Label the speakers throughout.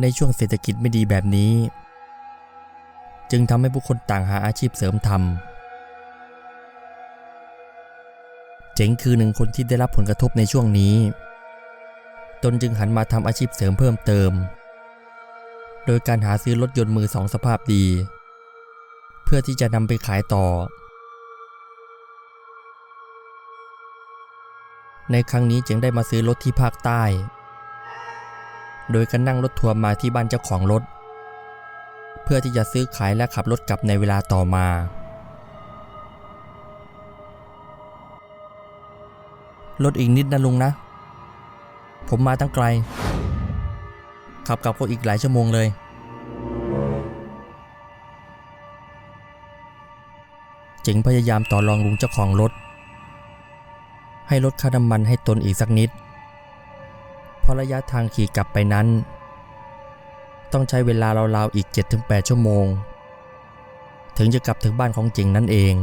Speaker 1: ในช่วงเศรษฐกิจไม่ดีแบบนี้ จึงทำให้ผู้คนต่างหาอาชีพเสริมทำเจ๋งคือหนึ่งคนที่ได้รับผลกระทบในช่วงนี้ ตนจึงหันมาทำอาชีพเสริมเพิ่มเติม โดยการหาซื้อรถยนต์มือสองสภาพดี เพื่อที่จะนำไปขายต่อ ในครั้งนี้จึงได้มาซื้อรถที่ภาคใต้ โดยการนั่งรถทัวร์มาที่บ้านเจ้าของรถ เพื่อที่จะซื้อขายและขับรถกลับในเวลาต่อมา รถอีกนิดนะลุงนะ ผมมาตั้งไกล ขับกลับก็อีกหลายชั่วโมงเลย เจ๋งพยายามต่อรองลุงเจ้าของรถ ให้ลดค่าน้ำมันให้ตนอีกสักนิด ราะระยะทางขี่กลับไปนั้น ต้องใช้เวลาราวๆอีก 7-8 ชั่วโมง ถึงจะกลับถึงบ้านของเจ๋งนั่นเอง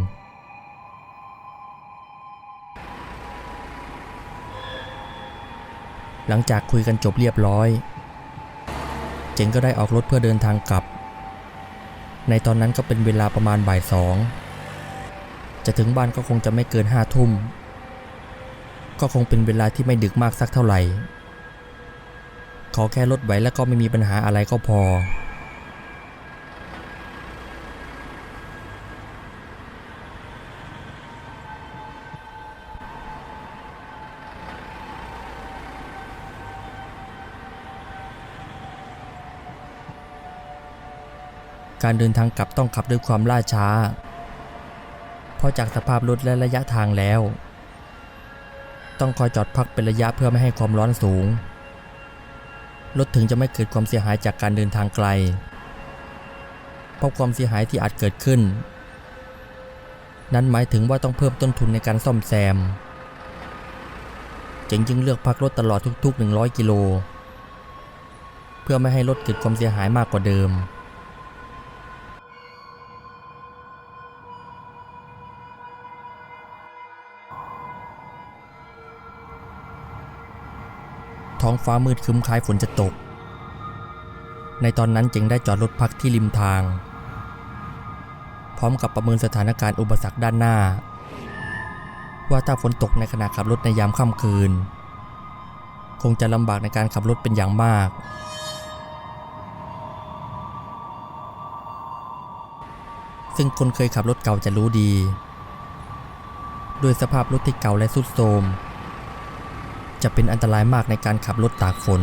Speaker 1: หลังจากคุยกันจบเรียบร้อย เจ๋งก็ได้ออกรถเพื่อเดินทางกลับ ในตอนนั้นก็เป็นเวลาประมาณบ่ายสองจะถึงบ้านก็คงจะไม่เกินห้าทุ่ม ก็คงเป็นเวลาที่ไม่ดึกมากสักเท่าไหร่ ขอแค่รถไหวแล้วก็ไม่มีปัญหาอะไรก็พอ การเดินทางกลับต้องขับด้วยความล่าช้า เพราะจากสภาพรถและระยะทางแล้ว ต้องคอยจอดพักเป็นระยะเพื่อไม่ให้ความร้อนสูง รถถึงจะไม่เกิดความเสียหายจากการเดินทางไกล เพราะความเสียหายที่อาจเกิดขึ้น นั้นหมายถึงว่าต้องเพิ่มต้นทุนในการซ่อมแซม เจ๋งจึงเลือกพักรถตลอดทุกๆ 100 กิโล เพื่อไม่ให้รถเกิดความเสียหายมากกว่าเดิม ท้องฟ้ามืดครึ้มคล้ายฝนจะตก ในตอนนั้นจึงได้จอดรถพักที่ริมทาง พร้อมกับประเมินสถานการณ์อุปสรรคด้านหน้า ว่าถ้าฝนตกในขณะขับรถในยามค่ำคืน คงจะลำบากในการขับรถเป็นอย่างมากซึ่งคนเคยขับรถเก่าจะรู้ดี ด้วยสภาพรถที่เก่าและสุดโทรม จะเป็นอันตรายมากในการขับรถตากฝน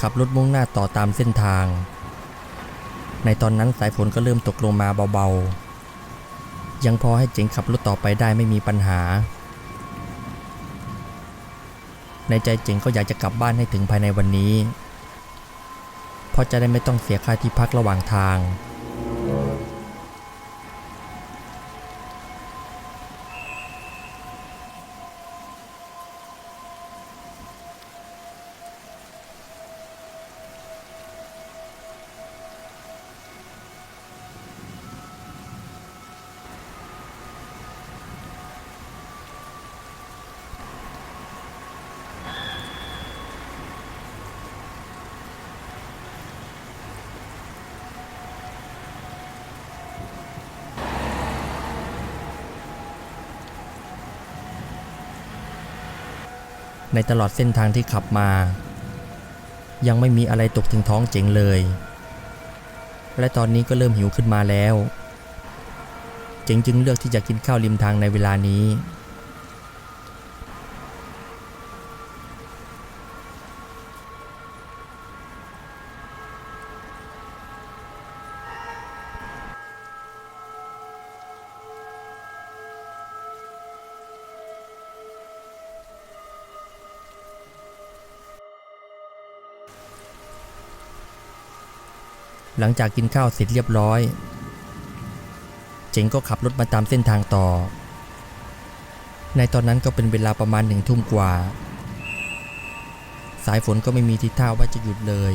Speaker 1: ขับรถมุ่งหน้าต่อตามเส้นทาง ในตอนนั้นสายฝนก็เริ่มตกลงมาเบาๆ ยังพอให้เจ๋งขับรถต่อไปได้ไม่มีปัญหา ในใจเจ๋งก็อยากจะกลับบ้านให้ถึงภายในวันนี้เพราะจะได้ไม่ต้องเสียค่าที่พักระหว่างทาง ในตลอดเส้นทางที่ขับมา ยังไม่มีอะไรตกถึงท้องเจ๋งเลย และตอนนี้ก็เริ่มหิวขึ้นมาแล้ว เจ๋งจึงเลือกที่จะกินข้าวริมทางในเวลานี้ หลังจากกินข้าวเสร็จเรียบร้อย เจ๋งก็ขับรถมาตามเส้นทางต่อ ในตอนนั้นก็เป็นเวลาประมาณหนึ่งทุ่มกว่า สายฝนก็ไม่มีทิศท่าว่าจะหยุดเลย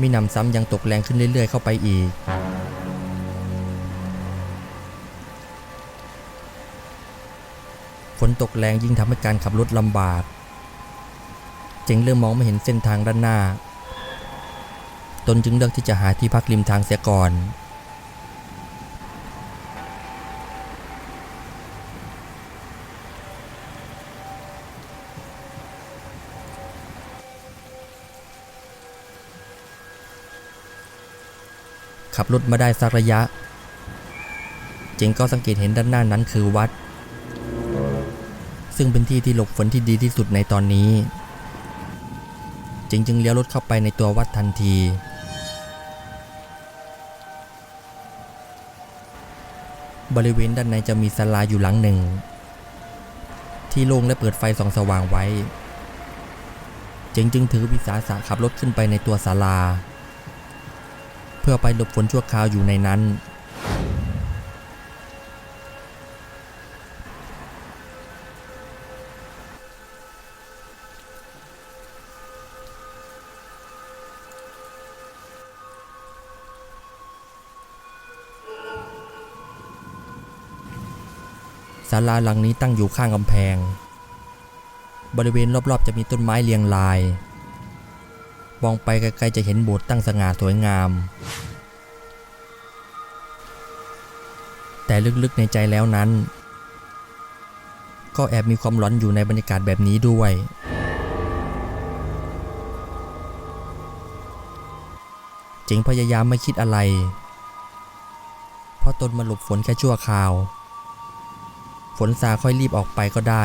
Speaker 1: มีหนำซ้ำยังตกแรงขึ้นเรื่อย ๆ เข้าไปอีก ฝนตกแรงยิ่งทำให้การขับรถลำบาก เจ๋งเริ่มมองไม่เห็นเส้นทางด้านหน้า ตนจึงเลือกที่จะหาที่พักริมทางเสียก่อนขับรถมาได้สักระยะ เจงก็สังเกตเห็นด้านหน้านั้นคือวัด ซึ่งเป็นที่ที่หลบฝนที่ดีที่สุดในตอนนี้ เจ๋งจึงเลี้ยวรถเข้าไปในตัววัดทันที บริเวณด้านในจะมีศาลาอยู่หลังหนึ่ง ที่โล่งและเปิดไฟส่องสว่างไว้ เจ๋งจึงถือวิสาสะขับรถขึ้นไปในตัวศาลา เพื่อไปหลบฝนชั่วคราวอยู่ในนั้น ศาลาหลังนี้ตั้งอยู่ข้างกำแพง บริเวณรอบๆจะมีต้นไม้เรียงราย มองไปไกลๆจะเห็นโบสถ์ตั้งสง่าสวยงาม แต่ลึกๆในใจแล้วนั้น ก็แอบมีความร้อนอยู่ในบรรยากาศแบบนี้ด้วยเจ๋งพยายามไม่คิดอะไร เพราะตนมาหลบฝนแค่ชั่วคราว ฝนซาค่อยรีบออกไปก็ได้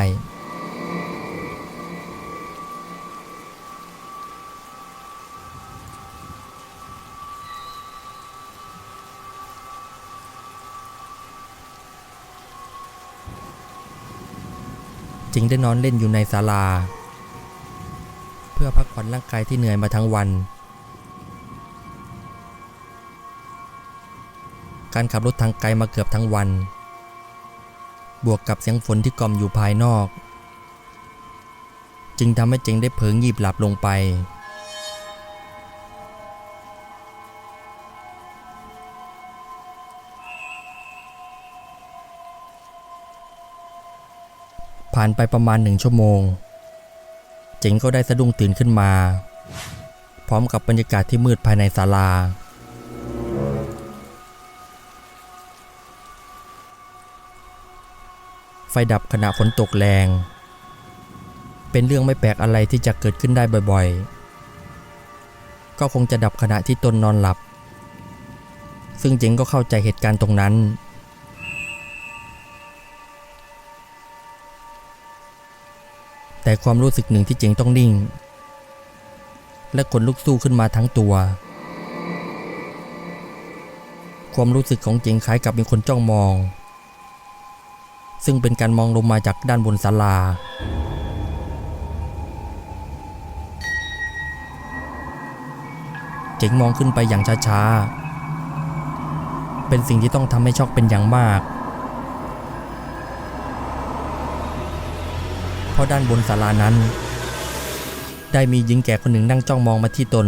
Speaker 1: จึงได้นอนเล่นอยู่ในศาลา เพื่อพักผ่อนร่างกายที่เหนื่อยมาทั้งวันการขับรถทางไกลมาเกือบทั้งวัน บวกกับเสียงฝนที่กล่อมอยู่ภายนอก จึงทำให้เจงได้เผลองีบหลับลงไป ผ่านไปประมาณหนึ่งชั่วโมง เจ๋งก็ได้สะดุ้งตื่นขึ้นมา พร้อมกับบรรยากาศที่มืดภายในศาลา ฟดับขณะฝนตกแรง เป็นเรื่องไม่แปลกอะไรที่จะเกิดขึ้นได้บ่อยๆ ก็คงจะดับขณะที่ตนนอนหลับ ซึ่งเจ๋งก็เข้าใจเหตุการณ์ตรงนั้น แต่ความรู้สึกหนึ่งที่เจ๋งต้องนิ่ง และขนลุกสู้ขึ้นมาทั้งตัว ความรู้สึกของเจ๋งคล้ายกับมีคนจ้องมอง ซึ่งเป็นการมองลงมาจากด้านบนศาลา เจ๋งมองขึ้นไปอย่างช้าๆ เป็นสิ่งที่ต้องทำให้ช็อกเป็นอย่างมาก เพราะด้านบนศาลานั้น ได้มีหญิงแก่คนหนึ่งนั่งจ้องมองมาที่ตน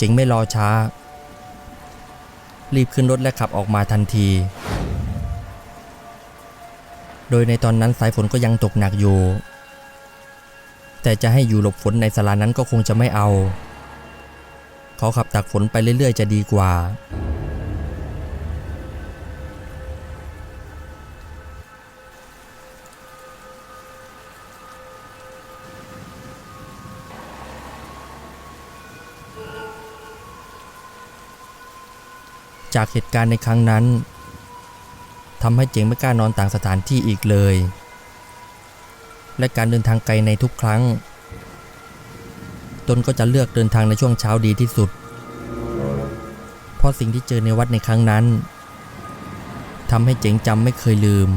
Speaker 1: จึงไม่รอช้า รีบขึ้นรถและขับออกมาทันที โดยในตอนนั้นสายฝนก็ยังตกหนักอยู่ แต่จะให้อยู่หลบฝนในสาลานั้นก็คงจะไม่เอา เขาขับตักฝนไปเรื่อยๆจะดีกว่า จากเหตุการณ์ในครั้งนั้นทำให้เจ๋งไม่กล้านอนต่างสถานที่อีกเลย และการเดินทางไกลในทุกครั้ง ตนก็จะเลือกเดินทางในช่วงเช้าดีที่สุด เพราะสิ่งที่เจอในวัดในครั้งนั้นทำให้เจ๋งจำไม่เคยลืม